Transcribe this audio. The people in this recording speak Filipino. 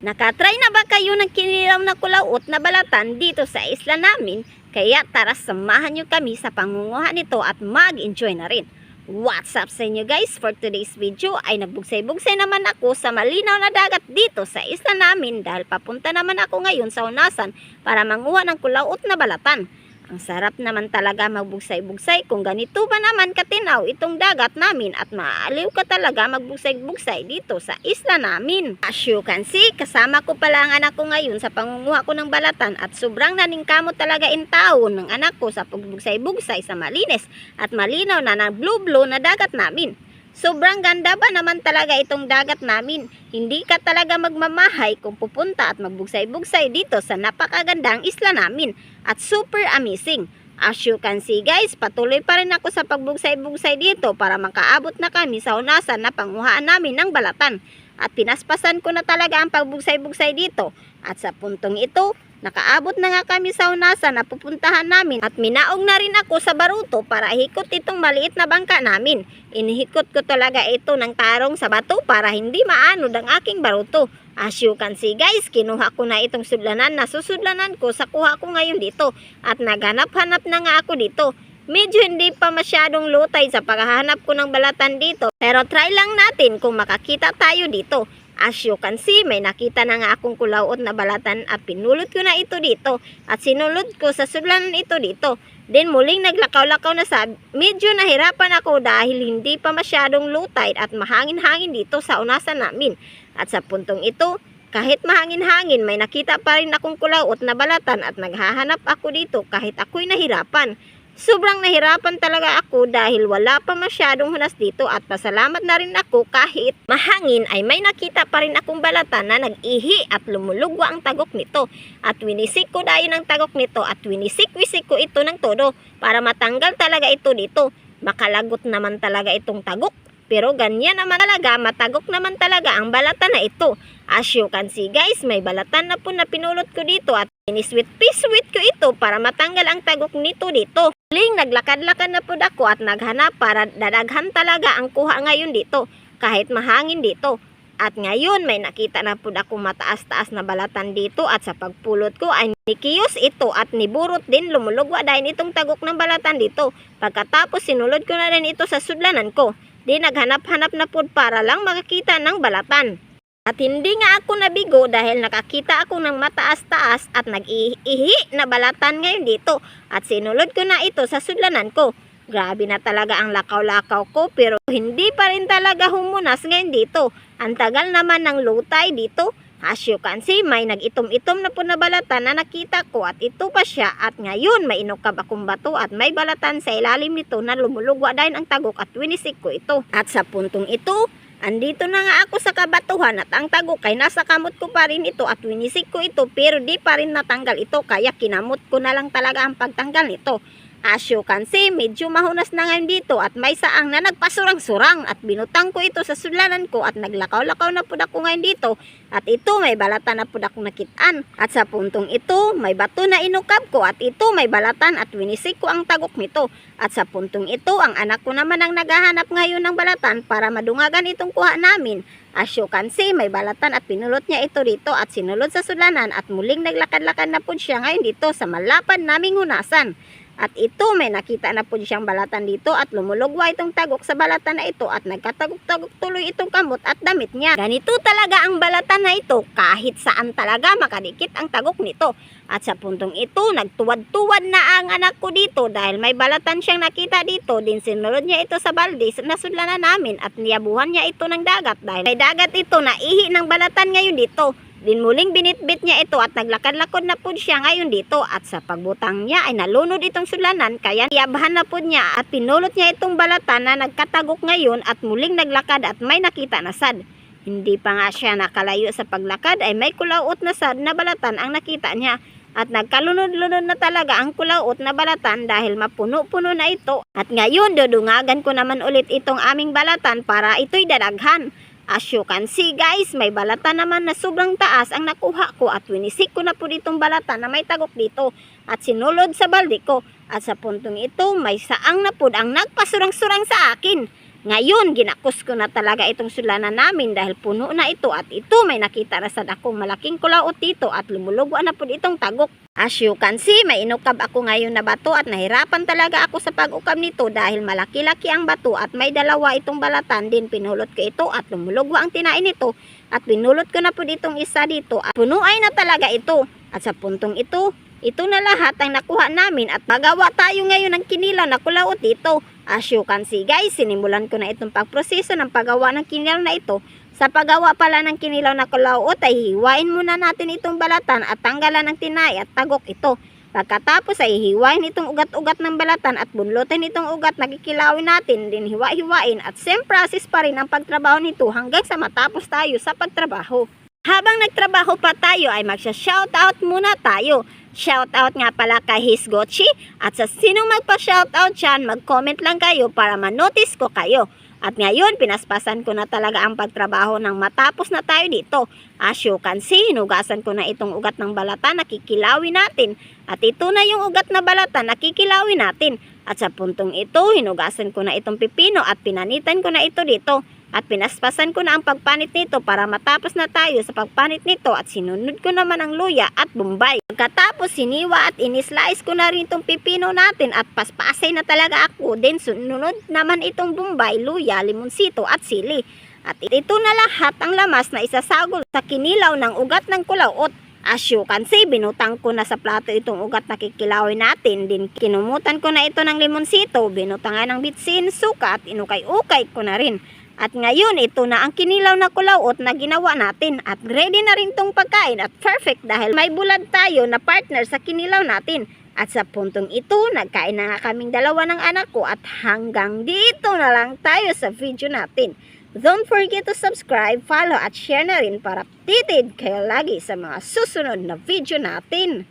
Nakatry na ba kayo ng kinilaw na kulaot na balatan dito sa isla namin? Kaya tara samahan nyo kami sa pangunguha nito at mag-enjoy na rin. What's up sa inyo guys? For today's video ay nagbugsay-bugsay naman ako sa malinaw na dagat dito sa isla namin dahil papunta naman ako ngayon sa unasan para manguha ng kulaot na balatan. Ang sarap naman talaga magbugsay-bugsay kung ganito ba naman katinaw itong dagat namin at maaaliw ka talaga magbugsay-bugsay dito sa isla namin. As you can see, kasama ko pala ang anak ko ngayon sa pangunguha ko ng balatan at sobrang naningkamot talaga in taon ng anak ko sa pagbugsay-bugsay sa malinis at malinaw na na blue-blue na dagat namin. Sobrang ganda ba naman talaga itong dagat namin? Hindi ka talaga magmamahay kung pupunta at magbugsay-bugsay dito sa napakagandang isla namin at super amazing. As you can see guys, patuloy pa rin ako sa pagbugsay-bugsay dito para makaabot na kami sa unasan na panguhaan namin ng balatan. At pinaspasan ko na talaga ang pagbugsay-bugsay dito. At sa puntong ito, nakaabot na nga kami sa unasan na pupuntahan namin at minaog na rin ako sa baruto para hikot itong maliit na bangka namin. Inihikot ko talaga ito ng tarong sa bato para hindi maanod ang aking baruto. As you can see guys, kinuha ko na itong sudlanan na susudlanan ko sa kuha ko ngayon dito at naghanap-hanap na nga ako dito. Medyo hindi pa masyadong lutay sa paghahanap ko ng balatan dito pero try lang natin kung makakita tayo dito. As you can see, may nakita na nga akong kulaot na balatan at pinulot ko na ito dito at sinulot ko sa sudlanan ito dito. Then muling naglakaw-lakaw na sa medyo nahirapan ako dahil hindi pa masyadong lutay at mahangin-hangin dito sa unasan namin. At sa puntong ito, kahit mahangin-hangin, may nakita pa rin akong kulaot na balatan at naghahanap ako dito kahit ako'y nahirapan. Sobrang nahirapan talaga ako dahil wala pa masyadong hunas dito at pasalamat na rin ako kahit mahangin ay may nakita pa rin akong balatan na nag-ihi at lumulugwa ang tagok nito. At winisik ko dahil ng tagok nito at winisik-wisik ko ito ng todo para matanggal talaga ito dito. Makalagot naman talaga itong tagok. Pero ganyan naman talaga, matagok naman talaga ang balatan na ito. As you can see guys, may balatan na po na pinulot ko dito at inisweet pisweet ko ito para matanggal ang tagok nito dito. Ling naglakad-lakad na po ako at naghanap para dadaghan talaga ang kuha ngayon dito kahit mahangin dito. At ngayon may nakita na po ako mataas-taas na balatan dito at sa pagpulot ko ay nikiyos ito at niburot din lumulugwa dahil itong tagok ng balatan dito. Pagkatapos sinulod ko na rin ito sa sudlanan ko. Di naghanap-hanap na po para lang makakita ng balatan. At hindi nga ako nabigo dahil nakakita ako ng mataas-taas at nag-ihi na balatan ngayon dito at sinulod ko na ito sa sudlanan ko. Grabe na talaga ang lakaw-lakaw ko pero hindi pa rin talaga humunas ngayon dito. Ang tagal naman ng lutay dito. As you can see, may nag-itom-itom na po na balatan na nakita ko at ito pa siya at ngayon may inukab akong bato at may balatan sa ilalim nito na lumulugwa dahil ang tagok at winisik ko ito. At sa puntong ito, andito na nga ako sa kabatuhan at ang tagok ay nasa kamot ko pa rin ito at winisik ko ito pero di pa rin natanggal ito kaya kinamot ko na lang talaga ang pagtanggal nito. As you can see, medyo mahunas na ngayon dito at may saang na nagpasurang-surang at binutang ko ito sa sulanan ko at naglakaw-lakaw na po ako ngayon dito at ito may balatan na po ako nakitaan. At sa puntong ito, may bato na inukab ko at ito may balatan at winisik ko ang tagok nito. At sa puntong ito, ang anak ko naman ang naghahanap ngayon ng balatan para madungagan itong kuha namin. As you can see, may balatan at pinulot niya ito dito at sinulot sa sulanan at muling naglakad-lakad na po siya ngayon dito sa malapad naming hunasan. At ito may nakita na po siyang balatan dito at lumulugwa itong tagok sa balatan na ito at nagkatagok-tagok tuloy itong kamot at damit niya. Ganito talaga ang balatan na ito kahit saan talaga makadikit ang tagok nito. At sa puntong ito, nagtuwad-tuwad na ang anak ko dito dahil may balatan siyang nakita dito. Din sinulod niya ito sa balde na sudlanan namin at niyabuhan niya ito ng dagat dahil may dagat ito na ihi ng balatan ngayon dito. Din muling binitbit niya ito at naglakad-lakod na po siya ngayon dito at sa pagbutang niya ay nalunod itong sulanan kaya niyabahan na po niya at pinulot niya itong balatan na nagkatagok ngayon at muling naglakad at may nakita na sad. Hindi pa nga siya nakalayo sa paglakad ay may kulaot na sad na balatan ang nakita niya at nagkalunod-lunod na talaga ang kulaot na balatan dahil mapuno-puno na ito. At ngayon dudungagan ko naman ulit itong aming balatan para ito'y dadaghan. As you can see guys, may balatan naman na sobrang taas ang nakuha ko at winisik ko na po ditong balatan na may tagok dito at sinulod sa balde ko. At sa puntong ito, may saang na po ang nagpasurang-surang sa akin. Ngayon, ginakos ko na talaga itong sulanan namin dahil puno na ito at ito may nakita na sa akong malaking kulaot dito at lumulugo na po itong tagok. As you can see, may inukab ako ngayon na bato at nahirapan talaga ako sa pag-ukab nito dahil malaki-laki ang bato at may dalawa itong balatan din pinulot ko ito at lumulugo ang tinain nito at pinulot ko na po ditong isa dito at puno ay na talaga ito. At sa puntong ito, ito na lahat ang nakuha namin at magawa tayo ngayon ng kinilaw na kulaot dito. As you can see guys, sinimulan ko na itong pagproseso ng paggawa ng kinilaw na ito. Sa paggawa pala ng kinilaw na kulaot ay hiwain muna natin itong balatan at tanggalan ng tinay at tagok ito. Pagkatapos ay hiwain itong ugat-ugat ng balatan at bunlutin itong ugat na kikilawin natin din hiwa-hiwain at same process pa rin ang pagtrabaho nito hanggang sa matapos tayo sa pagtrabaho. Habang nagtrabaho pa tayo ay magsha-shoutout muna tayo. Shoutout nga pala kay Hisgochi at sa sinong magpa-shoutout dyan, mag-comment lang kayo para manotice ko kayo. At ngayon, pinaspasan ko na talaga ang pagtrabaho ng matapos na tayo dito. As you can see, hinugasan ko na itong ugat ng balatan na kikilawin natin. At ito na yung ugat na balatan na kikilawin natin. At sa puntong ito, hinugasan ko na itong pipino at pinanitan ko na ito dito. At pinaspasan ko na ang pagpanit nito para matapos na tayo sa pagpanit nito at sinunod ko naman ang luya at bombay. Pagkatapos siniwa at inislice ko na rin itong pipino natin at paspasay na talaga ako. Then sunod naman itong bombay, luya, limonsito at sili. At ito na lahat ang lamas na isasagol sa kinilaw ng ugat ng kulaot. As you can see, binutang ko na sa plato itong ugat na kikilawin natin. Din kinumutan ko na ito ng limonsito, binutangan ng bitsin, suka at inukay-ukay ko na rin. At ngayon, ito na ang kinilaw na kulaot na ginawa natin. At ready na rin tong pagkain at perfect dahil may bulad tayo na partner sa kinilaw natin. At sa puntong ito, nagkain na nga kaming dalawa ng anak ko at hanggang dito na lang tayo sa video natin. Don't forget to subscribe, follow at share na rin para updated kayo lagi sa mga susunod na video natin.